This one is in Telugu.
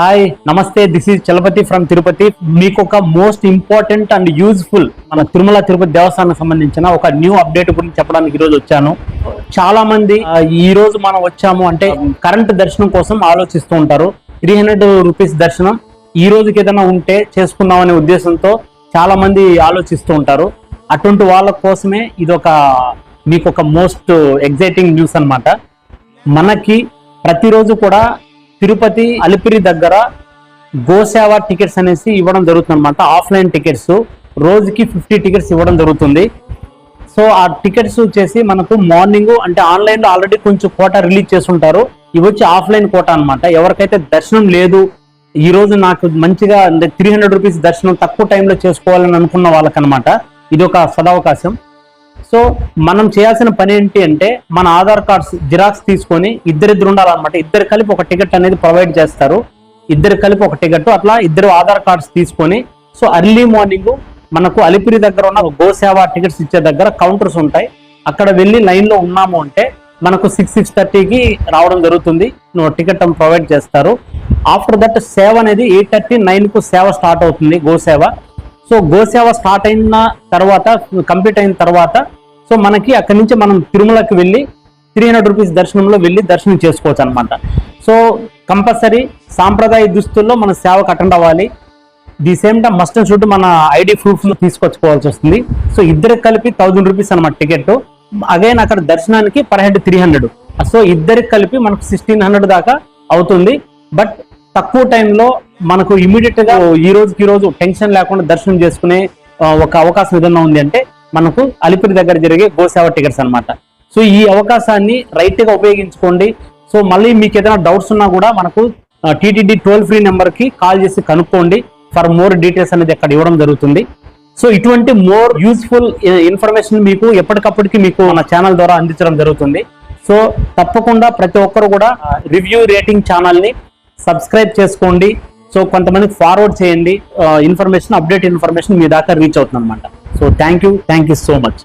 Hi namaste this is Chalapathi from Tirupati. మీకు ఒక మోస్ట్ ఇంపార్టెంట్ అండ్ యూజ్ఫుల్ మన తిరుమల తిరుపతి దేవస్థానం సంబంధించిన ఒక న్యూ అప్డేట్ గురించి చెప్పడానికి ఈ రోజు వచ్చాను. చాలా మంది ఈ రోజు మనం వచ్చాము అంటే కరెంట్ దర్శనం కోసం ఆలోచిస్తూ ఉంటారు. త్రీ హండ్రెడ్ రూపీస్ దర్శనం ఈ రోజుకి ఏదైనా ఉంటే చేసుకుందాం అనే ఉద్దేశంతో చాలా మంది ఆలోచిస్తూ ఉంటారు. అటువంటి వాళ్ళ కోసమే ఇది ఒక మీకు ఒక మోస్ట్ ఎగ్జైటింగ్ న్యూస్ అన్నమాట. మనకి ప్రతిరోజు కూడా తిరుపతి అలిపిరి దగ్గర గోసేవ టికెట్స్ అనేసి ఇవ్వడం జరుగుతుంది అనమాట ఆఫ్లైన్ టికెట్స్ రోజుకి ఫిఫ్టీ టికెట్స్ ఇవ్వడం జరుగుతుంది. సో ఆ టికెట్స్ వచ్చేసి మనకు మార్నింగ్ అంటే ఆన్లైన్లో ఆల్రెడీ కొంచెం కోట రిలీజ్ చేస్తుంటారు. ఇవి వచ్చి ఆఫ్లైన్ కోట అనమాట ఎవరికైతే దర్శనం లేదు ఈ రోజు నాకు మంచిగా అంటే త్రీ హండ్రెడ్ రూపీస్ దర్శనం తక్కువ టైంలో చేసుకోవాలని అనుకున్న వాళ్ళకనమాట ఇది ఒక సదవకాశం. సో మనం చేయాల్సిన పని ఏంటి అంటే మన ఆధార్ కార్డ్స్ జిరాక్స్ తీసుకొని ఇద్దరిద్దరు ఉండాలన్నమాట. ఇద్దరు కలిపి ఒక టికెట్ అనేది ప్రొవైడ్ చేస్తారు. ఇద్దరు కలిపి ఒక టికెట్ అట్లా ఇద్దరు ఆధార్ కార్డ్స్ తీసుకొని సో అర్లీ మార్నింగ్ మనకు అలిపిరి దగ్గర ఉన్న గోసేవ టికెట్స్ ఇచ్చే దగ్గర కౌంటర్స్ ఉంటాయి. అక్కడ వెళ్ళి లైన్లో ఉన్నాము అంటే మనకు సిక్స్ సిక్స్ థర్టీకి రావడం జరుగుతుంది. నువ్వు టికెట్ ప్రొవైడ్ చేస్తారు. ఆఫ్టర్ దట్ సేవ అనేది ఎయిట్ థర్టీ నైన్కు సేవ స్టార్ట్ అవుతుంది గోసేవ. సో గోసేవ స్టార్ట్ అయిన తర్వాత కంప్లీట్ అయిన తర్వాత సో మనకి అక్కడి నుంచి మనం తిరుమలకి వెళ్ళి త్రీ హండ్రెడ్ రూపీస్ దర్శనంలో వెళ్ళి దర్శనం చేసుకోవచ్చు అనమాట సో కంపల్సరీ సాంప్రదాయ దుస్తుల్లో మన సేవకు అటెండ్ అవ్వాలి. The same time must and should మన ఐడి ప్రూఫ్ తీసుకొచ్చుకోవాల్సి వస్తుంది. సో ఇద్దరికి కలిపి థౌజండ్ రూపీస్ అనమాట టికెట్ అగైన్ అక్కడ దర్శనానికి per head three hundred so ఇద్దరికి కలిపి మనకు సిక్స్టీన్ హండ్రెడ్ దాకా అవుతుంది. బట్ తక్కువ టైంలో మనకు ఇమీడియట్గా ఈ రోజుకి ఈ రోజు టెన్షన్ లేకుండా దర్శనం చేసుకునే ఒక అవకాశం ఏదన్నా ఉంది అంటే మనకు అలిపిరి దగ్గర జరిగే గోసేవ టికెట్స్ అన్నమాట. సో ఈ అవకాశాన్ని రైట్గా ఉపయోగించుకోండి. సో మళ్ళీ మీకు ఏదైనా డౌట్స్ ఉన్నా కూడా మనకు టీటీడీ టోల్ ఫ్రీ నెంబర్కి కాల్ చేసి కనుక్కోండి. ఫర్ మోర్ డీటెయిల్స్ అనేది అక్కడ ఇవ్వడం జరుగుతుంది. సో ఇటువంటి మోర్ యూస్ఫుల్ ఇన్ఫర్మేషన్ మీకు ఎప్పటికప్పటికి మీకు మన ఛానల్ ద్వారా అందించడం జరుగుతుంది. సో తప్పకుండా ప్రతి ఒక్కరు కూడా రివ్యూ రేటింగ్ ఛానల్ని సబ్స్క్రైబ్ చేసుకోండి. సో కొంతమందికి ఫార్వర్డ్ చేయండి. ఇన్ఫర్మేషన్ అప్డేట్ ఇన్ఫర్మేషన్ మీ దాకా రీచ్ అవుతుంది అనమాట So thank you. Thank you so much.